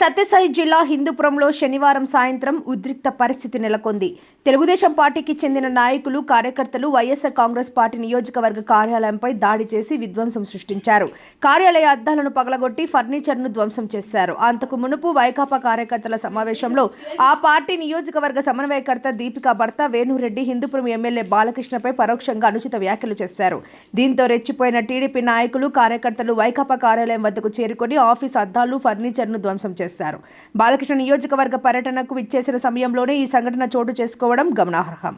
సత్యసాయి జిల్లా హిందూపురంలో శనివారం సాయంత్రం ఉద్రిక్త పరిస్థితి నెలకొంది. తెలుగుదేశం పార్టీకి చెందిన నాయకులు కార్యకర్తలు వైఎస్ఆర్ కాంగ్రెస్ పార్టీ నియోజకవర్గ కార్యాలయంపై దాడి చేసి విధ్వంసం సృష్టించారు. కార్యాలయ అద్దాలను పగలగొట్టి ఫర్నిచర్ను ధ్వంసం చేశారు. అంతకు మునుపు వైకాపా కార్యకర్తల సమావేశంలో ఆ పార్టీ నియోజకవర్గ సమన్వయకర్త దీపికా భర్త వేణురెడ్డి హిందూపురం ఎమ్మెల్యే బాలకృష్ణపై పరోక్షంగా అనుచిత వ్యాఖ్యలు చేశారు. దీంతో రెచ్చిపోయిన టీడీపీ నాయకులు కార్యకర్తలు వైకాపా కార్యాలయం వద్దకు చేరుకొని ఆఫీస్ అద్దాలు ఫర్నిచర్ను ధ్వంసం చేశారు. బాలకృష్ణ నియోజకవర్గ పర్యటనకు విచ్చేసిన సమయంలోనే ఈ సంఘటన చోటు చేసుకోవడం గమనార్హం.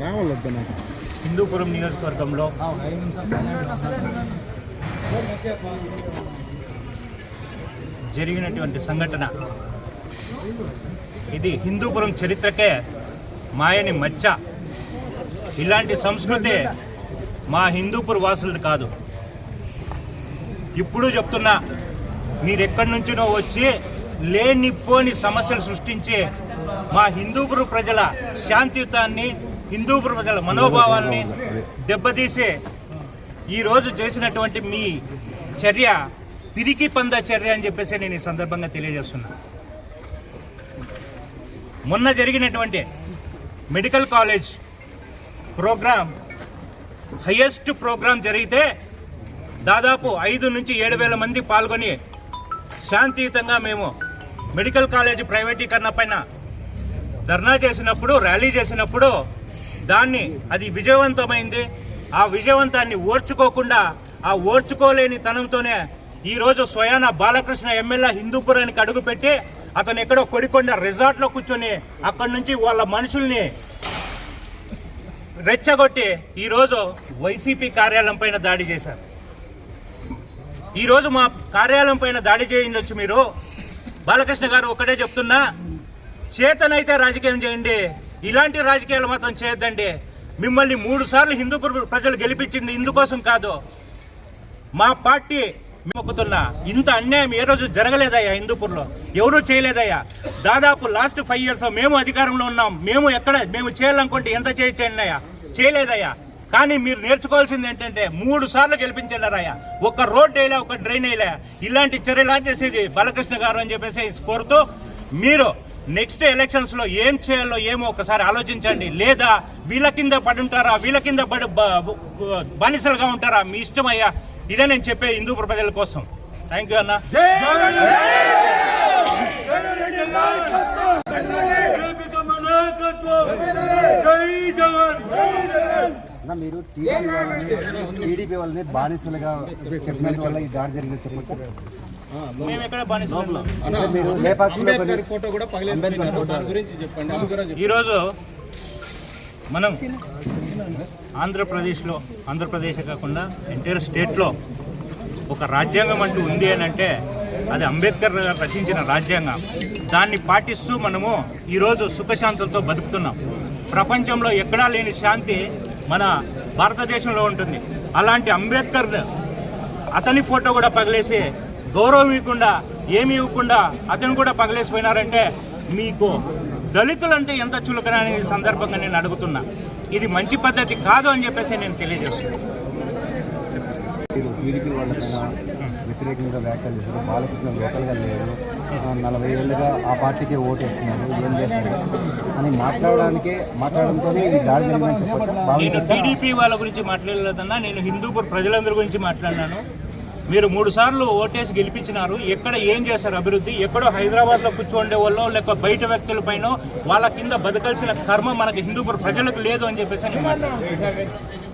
రావాలొద్దు నాకు హిందూపురం నియోజకవర్గంలో జరిగినటువంటి సంఘటన. ఇది హిందూపురం చరిత్రకే మాయని మచ్చ. ఇలాంటి సంస్కృతి మా హిందూపుర వాసులది కాదు. ఇప్పుడు చెప్తున్నా మీరెక్కడి నుంచినో వచ్చి లేనిపోని సమస్యలు సృష్టించి మా హిందూపుర ప్రజల శాంతియుతాన్ని హిందూ ప్రజల మనోభావాల్ని దెబ్బతీసే ఈరోజు చేసినటువంటి మీ చర్య పిరికి పంద చర్య అని చెప్పేసి నేను ఈ సందర్భంగా తెలియజేస్తున్నా. మొన్న జరిగినటువంటి medical college programme highest programme జరిగితే దాదాపు ఐదు నుంచి ఏడు వేల మంది పాల్గొని శాంతియుతంగా మేము మెడికల్ కాలేజ్ ప్రైవేటీకరణ పైన ధర్నా చేసినప్పుడు ర్యాలీ చేసినప్పుడు దాన్ని అది విజయవంతమైంది. ఆ విజయవంతాన్ని ఓర్చుకోకుండా ఆ ఓర్చుకోలేని తనంతోనే ఈరోజు స్వయాన బాలకృష్ణ ఎమ్మెల్యే హిందూపురానికి అడుగుపెట్టి అతను ఎక్కడో కొడికొండ రిజార్ట్లో కూర్చొని అక్కడి నుంచి వాళ్ళ మనుషుల్ని రెచ్చగొట్టి ఈరోజు వైసీపీ కార్యాలయం పైన దాడి చేశారు. ఈరోజు మా కార్యాలయం పైన దాడి చేయించవచ్చు మీరు. బాలకృష్ణ గారు ఒకటే చెప్తున్నా చేతనైతే రాజకీయం చేయండి ఇలాంటి రాజకీయాలు మాత్రం చేయొద్దండి. మిమ్మల్ని మూడు సార్లు హిందూ ప్రజలు గెలిపించింది ఇందుకోసం కాదు. మా పార్టీ మొక్కుతున్నా ఇంత అన్యాయం ఏ రోజు జరగలేదయ్యా హిందూపూర్లో? ఎవరూ చేయలేదయ్యా. దాదాపు లాస్ట్ ఫైవ్ ఇయర్స్లో మేము అధికారంలో ఉన్నాం. మేము ఎక్కడ మేము చేయాలనుకుంటే ఎంత చేయొచ్చండి అయ్యా? చేయలేదయ్యా. కానీ మీరు నేర్చుకోవాల్సింది ఏంటంటే మూడు సార్లు గెలిపించారయ్యా ఒక రోడ్ వేయలే ఒక డ్రైన్ వేయలే. ఇలాంటి చర్యలా చేసేది బాలకృష్ణ గారు అని చెప్పేసి కోరుతూ మీరు నెక్స్ట్ ఎలక్షన్స్లో ఏం చేయాలో ఏమో ఒకసారి ఆలోచించండి. లేదా వీళ్ళ కింద పడి ఉంటారా? వీళ్ళ కింద పడి బానిసలుగా ఉంటారా? మీ ఇష్టం అయ్యా ఇదే నేను చెప్పే హిందూ ప్రజల కోసం. థ్యాంక్ యూ అన్న. అన్న మీరు టీడీపీ వాళ్ళని బానిసలుగా చెప్పినందు వల్ల ఈ దాడి జరిగింది చెప్పొచ్చు. మేము ఎక్కడ. ఈరోజు మనం ఆంధ్రప్రదేశ్లో ఆంధ్రప్రదేశ్ కాకుండా ఎంటైర్ స్టేట్లో ఒక రాజ్యాంగం అంటూ ఉంది అని అంటే అది అంబేద్కర్ గారు రచించిన రాజ్యాంగం. దాన్ని పాటిస్తూ మనము ఈరోజు సుఖశాంతులతో బతుకుతున్నాం. ప్రపంచంలో ఎక్కడా లేని శాంతి మన భారతదేశంలో ఉంటుంది. అలాంటి అంబేద్కర్ అతని ఫోటో కూడా పగిలేసి గౌరవం ఇవ్వకుండా ఏమి ఇవ్వకుండా అతను కూడా పగిలేసిపోయినారంటే మీకు దళితులంటే ఎంత చులకన అనే సందర్భంగా నేను అడుగుతున్నా. ఇది మంచి పద్ధతి కాదు అని చెప్పేసి నేను తెలియజేస్తున్నాను. టీడీపీ వ్యతిరేకంగా వ్యాఖ్యలు చేశారు. బాలకృష్ణ లోకల్గా లేరు. నలభై ఏళ్ళుగా ఆ పార్టీకే ఓటు వేస్తున్నారు ఏం చేస్తారు? అని మాట్లాడడానికే మాట్లాడడంతోనే ఈ దాడి జరిగిందని చెప్పొచ్చు? టీడీపీ వాళ్ళ గురించి మాట్లాడలేదన్నా నేను హిందూపూర్ ప్రజలందరి గురించి మాట్లాడినాను. మీరు మూడు సార్లు ఓటేసి గెలిపించినారు. ఎక్కడ ఏం చేశారు అభివృద్ధి? ఎక్కడో హైదరాబాద్లో కూర్చోండే వాళ్ళు లేక బయట వ్యక్తుల పైన వాళ్ళ కింద బతకాల్సిన కర్మ మనకి హిందూపూర్ ప్రజలకు లేదు అని చెప్పేసి నేను మాట్లాడాను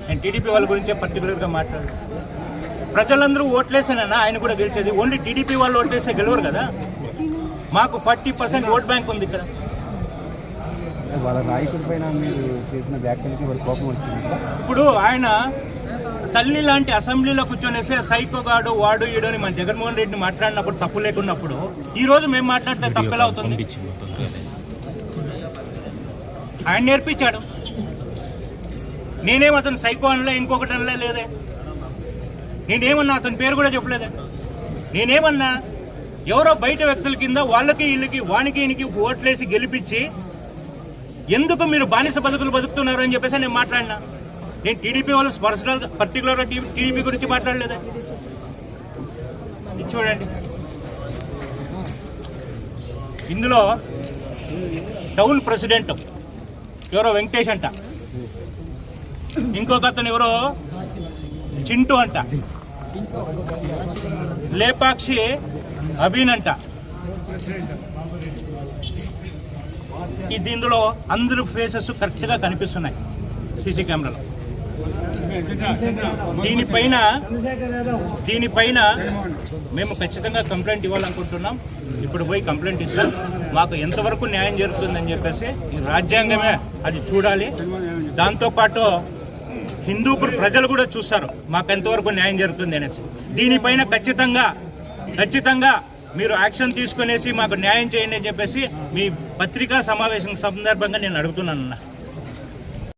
నేను టీడీపీ వాళ్ళ గురించే పర్టికులర్గా మాట్లాడాను ప్రజలందరూ ఓట్లేసానన్నా ఆయన కూడా గెలిచేది. ఓన్లీ టీడీపీ వాళ్ళు ఓట్లేస్తే గెలవరు కదా? మాకు ఫార్టీ పర్సెంట్ ఓట్ బ్యాంక్ ఉంది ఇక్కడ. వాళ్ళ నాయకుడి పైన మీరు చేసిన వ్యాఖ్యలకి కోపం వచ్చింది. ఇప్పుడు ఆయన తల్లి లాంటి అసెంబ్లీలో కూర్చొనేసే సైకోగాడు వాడు ఈడు అని మన జగన్మోహన్ రెడ్డిని మాట్లాడినప్పుడు తప్పు లేకున్నప్పుడు ఈ రోజు మేము మాట్లాడితే తప్పు ఎలా అవుతుంది? ఆయన నేర్పించాడు. నేనేం అతను సైకో అనలే ఇంకొకటి అనలే లేదే. నేనేమన్నా అతని పేరు కూడా చెప్పలేదే. నేనేమన్నా ఎవరో బయట వ్యక్తుల కింద వాళ్ళకి వీళ్ళకి వానికి ఈయనకి ఓట్లేసి గెలిపించి ఎందుకు మీరు బానిస బతుకులు బతుకుతున్నారు అని చెప్పేసి నేను మాట్లాడినా? నేను టీడీపీ వాళ్ళు పర్సనల్ పర్టికులర్గా టీడీపీ గురించి మాట్లాడలేదా? ఇది చూడండి. ఇందులో టౌన్ ప్రెసిడెంట్ ఎవరో వెంకటేష్ అంట. ఇంకొక అతను ఎవరో చింటూ అంట. లేపాక్షి అభిన్ అంట. ఇది ఇందులో అందరు ఫేసెస్ కరెక్ట్గా కనిపిస్తున్నాయి. సీసీ కెమెరాలో. దీనిపైన దీనిపైన మేము ఖచ్చితంగా కంప్లైంట్ ఇవ్వాలనుకుంటున్నాం. ఇప్పుడు పోయి కంప్లైంట్ ఇస్తాం. మాకు ఎంతవరకు న్యాయం జరుగుతుందని చెప్పేసి ఈ రాజ్యాంగమే అది చూడాలి. దాంతోపాటు హిందూపూర్ ప్రజలు కూడా చూస్తారు మాకు ఎంతవరకు న్యాయం జరుగుతుంది అనేసి. దీనిపైన ఖచ్చితంగా ఖచ్చితంగా మీరు యాక్షన్ తీసుకునేసి మాకు న్యాయం చేయండి అని చెప్పేసి మీ పత్రికా సమావేశం సందర్భంగా నేను అడుగుతున్నాను అన్న